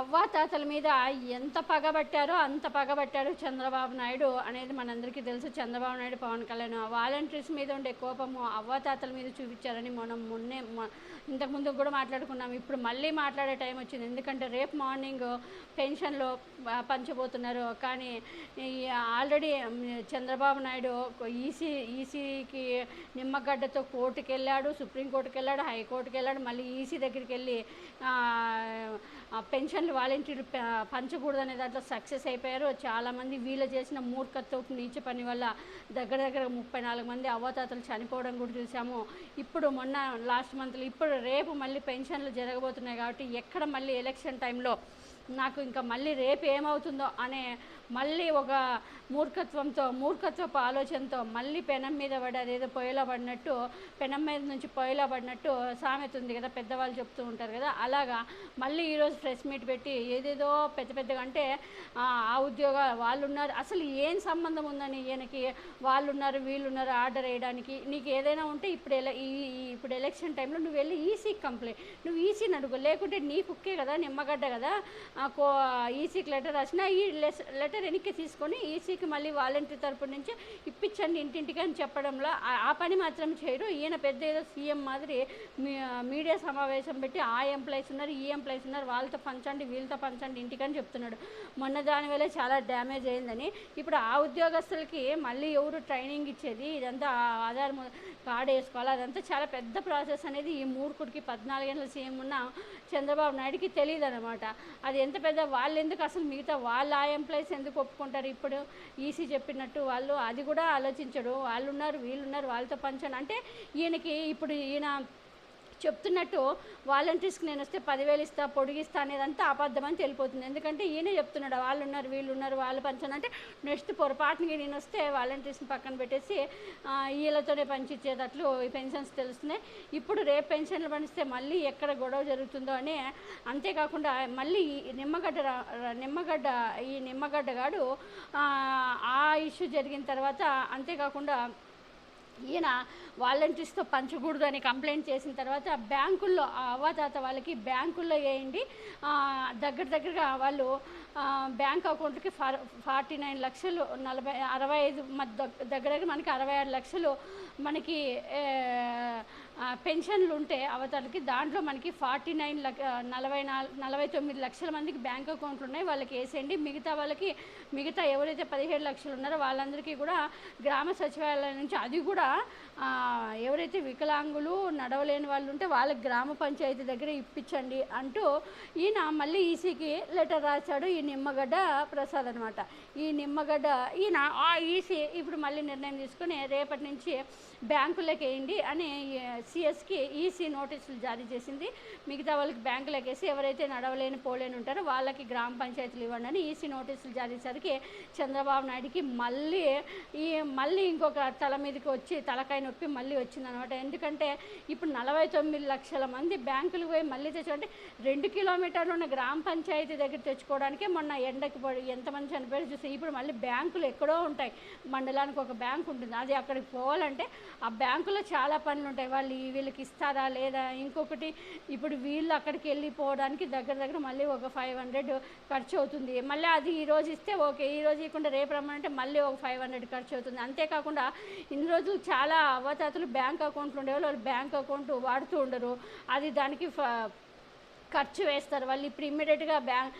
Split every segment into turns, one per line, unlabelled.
అవ్వాతాతల మీద ఎంత పగబట్టారో అంత పగబట్టారు చంద్రబాబు నాయుడు అనేది మనందరికీ తెలుసు. చంద్రబాబు నాయుడు పవన్ కళ్యాణ్ వాలంటీర్స్ మీద ఉండే కోపము అవ్వాతాతల మీద చూపించారని మనం మొన్నే ఇంతకుముందు కూడా మాట్లాడుకున్నాం. ఇప్పుడు మళ్ళీ మాట్లాడే టైం వచ్చింది. ఎందుకంటే రేపు మార్నింగ్ పెన్షన్లో పంచబోతున్నారు. కానీ ఆల్రెడీ చంద్రబాబు నాయుడు ఈసీ ఈసీకి నిమ్మగడ్డతో కోర్టుకి వెళ్ళాడు సుప్రీంకోర్టుకి వెళ్ళాడు హైకోర్టుకి వెళ్ళాడు మళ్ళీ ఈసీ దగ్గరికి వెళ్ళి పెన్షన్ ఆ వాలంటీర్లు పంచకూడదు అనే దాంట్లో సక్సెస్ అయిపోయారు. చాలామంది వీళ్ళు చేసిన మూర్ఖత్వపు నీచ పని వల్ల దగ్గర దగ్గర ముప్పై నాలుగు మంది అవ్వాతాతలు చనిపోవడం కూడా చూసాము. ఇప్పుడు మొన్న లాస్ట్ మంత్లో ఇప్పుడు రేపు మళ్ళీ పెన్షన్లు జరగబోతున్నాయి కాబట్టి ఎక్కడ మళ్ళీ ఎలక్షన్ టైంలో నాకు ఇంకా మళ్ళీ రేపు ఏమవుతుందో అనే మళ్ళీ ఒక మూర్ఖత్వంతో మూర్ఖత్వపు ఆలోచనతో మళ్ళీ పెనం మీద పడి అదేదో పొయ్యిలో పడినట్టు పెనం మీద నుంచి పొయ్యిలో పడినట్టు సామెత ఉంది కదా పెద్దవాళ్ళు చెప్తూ ఉంటారు కదా అలాగా మళ్ళీ ఈరోజు ప్రెస్ మీట్ పెట్టి ఏదేదో పెద్ద పెద్దగా అంటే ఆ ఉద్యోగ వాళ్ళు ఉన్నారు. అసలు ఏం సంబంధం ఉందని ఈయనకి? వాళ్ళు ఉన్నారు వీళ్ళు ఉన్నారు ఆర్డర్ వేయడానికి. నీకు ఏదైనా ఉంటే ఇప్పుడు ఎలా ఈ ఇప్పుడు ఎలక్షన్ టైంలో నువ్వు వెళ్ళి ఈసీకి కంప్లైంట్ నువ్వు ఈసీని అడుగు. లేకుంటే నీ కుక్కే కదా నిమ్మగడ్డ కదా ఈసీకి లెటర్ రాసినా ఈ లెటర్ వెనక్కి తీసుకొని ఈసీకి మళ్ళీ వాలంటీర్ తరపు నుంచి ఇప్పించండి ఇంటింటికి అని చెప్పడంలో ఆ- ఆ పని మాత్రం చేయరు. ఈయన పెద్ద ఏదో సీఎం మాదిరి మీ- మీడియా సమావేశం పెట్టి ఆ ఎంప్లాయీస్ ఉన్నారు ఈ ఎంప్లాయీస్ ఉన్నారు వాళ్ళతో పంచండి వీళ్ళతో పంచండి ఇంటికని చెప్తున్నాడు. మొన్న దానివల్ల చాలా డ్యామేజ్ అయిందని. ఇప్పుడు ఆ ఉద్యోగస్తులకి మళ్ళీ ఎవరు ట్రైనింగ్ ఇచ్చేది? ఇదంతా ఆ ఆధార్ ము- కార్డు వేసుకోవాలి? అదంతా చాలా పెద్ద ప్రాసెస్ అనేది ఈ మూర్ఖుడికి పద్నాలుగేళ్ళ సీఎం ఉన్న చంద్రబాబు నాయుడికి తెలియదు అనమాట అది ఎంత పెద్ద వాళ్ళు ఎందుకు అసలు మిగతా వాళ్ళ ఆ ఎంప్లాయీస్ ఎందుకు ఒప్పుకుంటారు? ఇప్పుడు ఈసీ చెప్పినట్టు వాళ్ళు అది కూడా ఆలోచించడు. వాళ్ళు ఉన్నారు వీళ్ళు ఉన్నారు వాళ్ళతో పంచండి అంటే ఈయనకి ఇప్పుడు ఈయన చెప్తున్నట్టు వాలంటీర్స్కి నేను వస్తే పదివేలు ఇస్తా పొడిగిస్తా అనేదంతా అంతా అబద్ధమని తెలిపోతుంది. ఎందుకంటే ఈయనే చెప్తున్నాడు వాళ్ళు ఉన్నారు వీళ్ళు ఉన్నారు వాళ్ళు పంచను అంటే నెక్స్ట్ పొరపాటుని నేను వస్తే వాలంటీర్స్ని పక్కన పెట్టేసి వీళ్ళతోనే పనిచేసేటట్లు ఈ పెన్షన్స్ తెలుస్తున్నాయి. ఇప్పుడు రేపు పెన్షన్లు పండిస్తే మళ్ళీ ఎక్కడ గొడవ జరుగుతుందో అని అంతేకాకుండా మళ్ళీ నిమ్మగడ్డ నిమ్మగడ్డ ఈ నిమ్మగడ్డ గాడు ఆ ఇష్యూ జరిగిన తర్వాత అంతేకాకుండా ఈయన వాలంటీర్స్తో పంచకూడదు అని కంప్లైంట్ చేసిన తర్వాత బ్యాంకుల్లో ఆ అవ్వాతాత వాళ్ళకి బ్యాంకుల్లో వేయండి. దగ్గర దగ్గరగా వాళ్ళు బ్యాంక్ అకౌంట్కి ఫార్ ఫార్టీ నైన్ లక్షలు నలభై అరవై ఐదు మధ్య దగ్గర దగ్గర మనకి అరవై ఆరు లక్షలు మనకి పెన్షన్లు ఉంటే అవతలకి దాంట్లో మనకి ఫార్టీ నైన్ లక్ష నలభై నాలుగు నలభై తొమ్మిది లక్షల మందికి బ్యాంక్ అకౌంట్లు ఉన్నాయి. వాళ్ళకి వేసేయండి. మిగతా వాళ్ళకి మిగతా ఎవరైతే పదిహేడు లక్షలు ఉన్నారో వాళ్ళందరికీ కూడా గ్రామ సచివాలయం నుంచి అది కూడా ఎవరైతే వికలాంగులు నడవలేని వాళ్ళు ఉంటే వాళ్ళకి గ్రామ పంచాయతీ దగ్గర ఇప్పించండి అంటూ ఈయన మళ్ళీ ఈసీకి లెటర్ రాశాడు. ఈ నిమ్మగడ్డ ప్రసాద్ అనమాట ఈ నిమ్మగడ్డ ఈయన ఆ ఈసీ ఇప్పుడు మళ్ళీ నిర్ణయం తీసుకుని రేపటి నుంచి బ్యాంకులకు వేయండి అని సిఎస్కి ఈసీ నోటీసులు జారీ చేసింది. మిగతా వాళ్ళకి బ్యాంకులకు వేసి ఎవరైతే నడవలేని పోలేని ఉంటారో వాళ్ళకి గ్రామ పంచాయతీలు ఇవ్వండి అని ఈసీ నోటీసులు జారీ చేసరికి చంద్రబాబు నాయుడికి మళ్ళీ ఈ మళ్ళీ ఇంకొక తల మీదకి వచ్చి తలకాయ నొప్పి మళ్ళీ వచ్చిందనమాట ఎందుకంటే ఇప్పుడు నలభై తొమ్మిది లక్షల మంది బ్యాంకులకు పోయి మళ్ళీ తెచ్చుకుంటే రెండు కిలోమీటర్లు ఉన్న గ్రామ పంచాయతీ దగ్గర తెచ్చుకోవడానికే మొన్న ఎండకి పడి ఎంతమంది చనిపోయారు చూస్తే ఇప్పుడు మళ్ళీ బ్యాంకులు ఎక్కడో ఉంటాయి. మండలానికి ఒక బ్యాంక్ ఉంటుంది. అది అక్కడికి పోవాలంటే ఆ బ్యాంకులో చాలా పనులు ఉంటాయి. వాళ్ళు వీళ్ళకి ఇస్తారా లేదా? ఇంకొకటి ఇప్పుడు వీళ్ళు అక్కడికి వెళ్ళిపోవడానికి దగ్గర దగ్గర మళ్ళీ ఒక ఫైవ్ హండ్రెడ్ ఖర్చు అవుతుంది. మళ్ళీ అది ఈ రోజు ఇస్తే ఓకే. ఈ రోజు ఇవ్వకుండా రేపు రమ్మంటే మళ్ళీ ఒక ఫైవ్ హండ్రెడ్ ఖర్చు అవుతుంది. అంతేకాకుండా ఇన్ని రోజులు చాలా అవతాతలు బ్యాంక్ అకౌంట్లు ఉండేవాళ్ళు. వాళ్ళు బ్యాంక్ అకౌంట్ వాడుతూ ఉండరు. అది దానికి ఫ- ఖర్చు వేస్తారు. వాళ్ళు ఇప్పుడు ఇమ్మీడియట్గా బ్యాంక్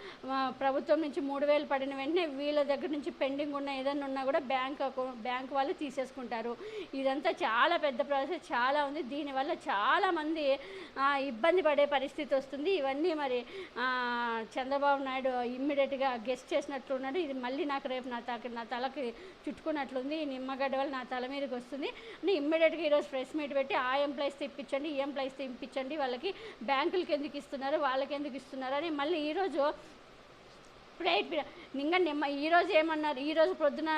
ప్రభుత్వం నుంచి మూడు వేలు పడిన వెంటనే వీళ్ళ దగ్గర నుంచి పెండింగ్ ఉన్న ఏదైనా ఉన్నా కూడా బ్యాంక్ అకౌంట్ బ్యాంక్ వాళ్ళు తీసేసుకుంటారు. ఇదంతా చాలా పెద్ద ప్రాసెస్ చాలా ఉంది. దీనివల్ల చాలామంది ఇబ్బంది పడే పరిస్థితి వస్తుంది. ఇవన్నీ మరి చంద్రబాబు నాయుడు ఇమ్మీడియట్గా గెస్ట్ చేసినట్లున్నాడు ఇది మళ్ళీ నాకు రేపు నా తల నా తలకి చుట్టుకున్నట్లుంది. నిమ్మగడ్డ వల్ల నా తల మీదకి వస్తుంది. అని ఇమ్మీడియట్గా ఈరోజు ప్రెస్ మీట్ పెట్టి ఆ ఎంప్లాయీస్ తెప్పించండి ఈ ఎంప్లాయీస్ తెప్పించండి. వాళ్ళకి బ్యాంకులకి ఎందుకు ఇస్తున్నారు? వాళ్ళకి ఎందుకు ఇస్తున్నారు మళ్ళీ ఈరోజు ఇప్పుడే ఇంకా నిమ్మ ఈరోజు ఏమన్నారు? ఈరోజు పొద్దున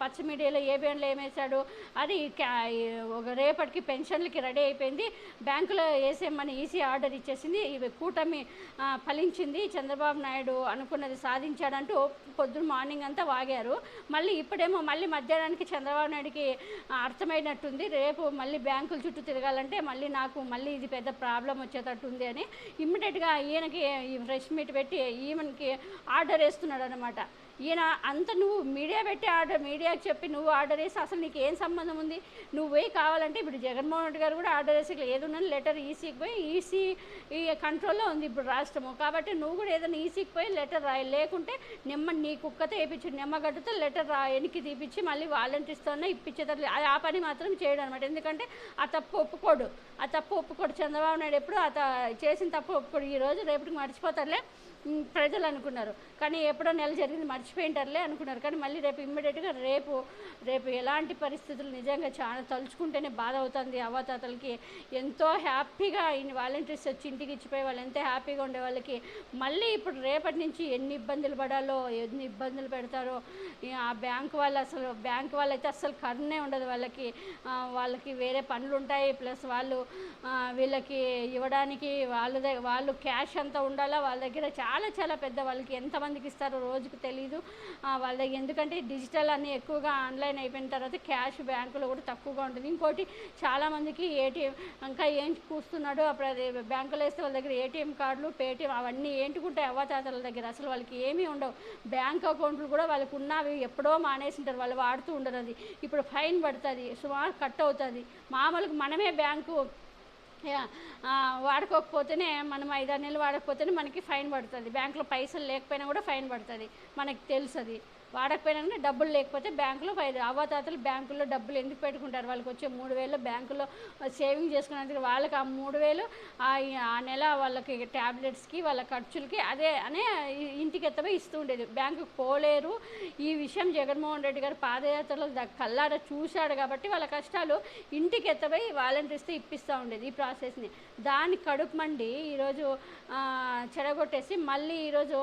పచ్చ మీడియాలో ఏబిఎన్లో ఏమేశాడు అది ఒక రేపటికి పెన్షన్లకి రెడీ అయిపోయింది. బ్యాంకులో వేసేయమని ఈసీ ఆర్డర్ ఇచ్చేసింది. ఇవి కూటమి ఫలించింది. చంద్రబాబు నాయుడు అనుకున్నది సాధించాడంటూ పొద్దున మార్నింగ్ అంతా వాగారు. మళ్ళీ ఇప్పుడేమో మళ్ళీ మధ్యాహ్నానికి చంద్రబాబు నాయుడికి అర్థమైనట్టుంది. రేపు మళ్ళీ బ్యాంకుల చుట్టూ తిరగాలంటే మళ్ళీ నాకు మళ్ళీ ఇది పెద్ద ప్రాబ్లం వచ్చేటట్టుంది అని ఇమ్మీడియట్గా ఈయనకి ఈ ఫ్రెష్ మీట్ పెట్టి ఈమెకి ఆర్డర్ చేస్తున్నాడు అనమాట ఈయన అంత నువ్వు మీడియా పెట్టి ఆర్డర్ మీడియాకి చెప్పి నువ్వు ఆర్డర్ వేసి అసలు నీకు ఏం సంబంధం ఉంది? నువ్వు కావాలంటే ఇప్పుడు జగన్మోహన్ రెడ్డి గారు కూడా ఆర్డర్ వేసి ఏదన్నా లెటర్ ఈసీకి పోయి ఈసీ ఈ కంట్రోల్లో ఉంది ఇప్పుడు రాష్ట్రము. కాబట్టి నువ్వు కూడా ఏదైనా ఈసీకి పోయి లెటర్ రాయి. లేకుంటే నిమ్మ నీ కుక్కతో వేయించు నిమ్మగడ్డతో లెటర్ రా వెనక్కి తీపిచ్చి మళ్ళీ వాలంటీర్స్తోనే ఇప్పించేటట్లు. ఆ- పని మాత్రం చేయడం అనమాట ఎందుకంటే ఆ తప్పు ఒప్పుకోడు. ఆ తప్పు ఒప్పుకోడు చంద్రబాబు నాయుడు ఎప్పుడు ఆ చేసిన తప్పు ఒప్పుకోడు. ఈరోజు రేపటికి మర్చిపోతారులే. ప్రజలు అనుకున్నారు. కానీ ఎప్పుడో నెల జరిగింది మర్చిపోయింటారులే అనుకున్నారు. కానీ మళ్ళీ రేపు ఇమ్మీడియట్గా రేపు రేపు ఎలాంటి పరిస్థితులు నిజంగా చాలా తలుచుకుంటేనే బాధ అవుతుంది. అవతాతలకి ఎంతో హ్యాపీగా ఇన్ని వాలంటీర్స్ వచ్చి ఇంటికి ఇచ్చిపోయి వాళ్ళు ఎంతో హ్యాపీగా ఉండే వాళ్ళకి మళ్ళీ ఇప్పుడు రేపటి నుంచి ఎన్ని ఇబ్బందులు పడాలో ఎన్ని ఇబ్బందులు పెడతారో ఆ బ్యాంక్ వాళ్ళు అసలు బ్యాంక్ వాళ్ళైతే అసలు కరుణే ఉండదు వాళ్ళకి. వాళ్ళకి వేరే పనులు ఉంటాయి ప్లస్ వాళ్ళు వీళ్ళకి ఇవ్వడానికి వాళ్ళ దగ్గర వాళ్ళు క్యాష్ అంతా ఉండాలా? వాళ్ళ దగ్గర చాలా చాలా పెద్ద వాళ్ళకి ఎంతమందికి ఇస్తారో రోజుకు తెలీదు. వాళ్ళ దగ్గర ఎందుకంటే డిజిటల్ అన్నీ ఎక్కువగా ఆన్లైన్ అయిపోయిన తర్వాత క్యాష్ బ్యాంకులో కూడా తక్కువగా ఉంటుంది. ఇంకోటి చాలామందికి ఏటీఎం ఇంకా ఏం కూస్తున్నాడు అప్పుడు అది బ్యాంకులో వేస్తే వాళ్ళ దగ్గర ఏటీఎం కార్డులు పేటీఎం అవన్నీ ఏంటుకుంటాయి అవ్వతాతల దగ్గర. అసలు వాళ్ళకి ఏమీ ఉండవు. బ్యాంక్ అకౌంట్లు కూడా వాళ్ళకి ఉన్నవి ఎప్పుడో మానేసింటారు. వాళ్ళు వాడుతూ ఉండరు అది. ఇప్పుడు ఫైన్ పడుతుంది సుమారు కట్ అవుతుంది. మామూలుగా మనమే బ్యాంకు వాడుకోకపోతేనే మనం ఐదారు నెలలు వాడకపోతేనే మనకి ఫైన్ పడుతుంది. బ్యాంకులో పైసలు లేకపోయినా కూడా ఫైన్ పడుతుంది. మనకి తెలుసు అది. వాడకపోయినా కానీ డబ్బులు లేకపోతే బ్యాంకులో ఫైన్ అవ్వతాతలు బ్యాంకుల్లో డబ్బులు ఎందుకు పెట్టుకుంటారు? వాళ్ళకి వచ్చే మూడు వేలు బ్యాంకులో సేవింగ్ చేసుకున్నందుకు వాళ్ళకి ఆ మూడు వేలు ఆ ఆ నెల వాళ్ళకి ట్యాబ్లెట్స్కి వాళ్ళ ఖర్చులకి అదే అనే ఇంటికి ఎత్తమే ఇస్తూ ఉండేది. బ్యాంకుకి పోలేరు. ఈ విషయం జగన్మోహన్ రెడ్డి గారు పాదయాత్రలో ద- కల్లార చూశాడు కాబట్టి వాళ్ళ కష్టాలు ఇంటికి ఎత్తపోయి వాలంటీర్స్తో ఇప్పిస్తూ ఉండేది ఈ ప్రాసెస్ని. దాని కడుపు మండి ఈరోజు చెడగొట్టేసి మళ్ళీ ఈరోజు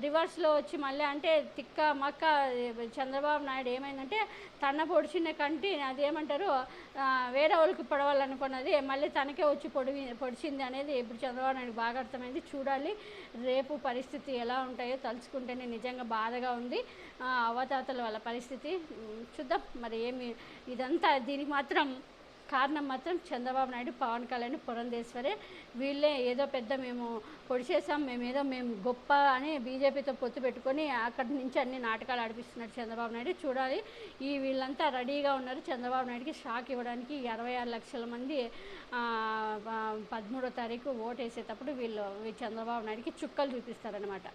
రివర్స్లో వచ్చి మళ్ళీ అంటే తిక్క మక్క చంద్రబాబు నాయుడు ఏమైందంటే తన పొడిచిన కంటి అదేమంటారు వేరే వాళ్ళకి పొడవాలనుకున్నది మళ్ళీ తనకే వచ్చి పొడివి పొడిచింది అనేది ఇప్పుడు చంద్రబాబు నాయుడు బాగా అర్థమైంది. చూడాలి రేపు పరిస్థితి ఎలా ఉంటాయో తలుచుకుంటేనే నిజంగా బాధగా ఉంది. అవతాతల వాళ్ళ పరిస్థితి. చూద్దాం మరి ఏమి ఇదంతా దీనికి మాత్రం కారణం మాత్రం చంద్రబాబు నాయుడు పవన్ కళ్యాణ్ పురంధేశ్వరే. వీళ్ళే ఏదో పెద్ద మేము పొడిచేసాం మేము ఏదో మేము గొప్ప అని బీజేపీతో పొత్తు పెట్టుకొని అక్కడి నుంచి అన్ని నాటకాలు ఆడిపిస్తున్నారు చంద్రబాబు నాయుడు. చూడాలి ఈ వీళ్ళంతా రెడీగా ఉన్నారు. చంద్రబాబు నాయుడుకి షాక్ ఇవ్వడానికి ఇరవై అరవై ఆరు లక్షల మంది పదమూడో తారీఖు ఓటు వేసేటప్పుడు వీళ్ళు చంద్రబాబు నాయుడుకి చుక్కలు చూపిస్తారనమాట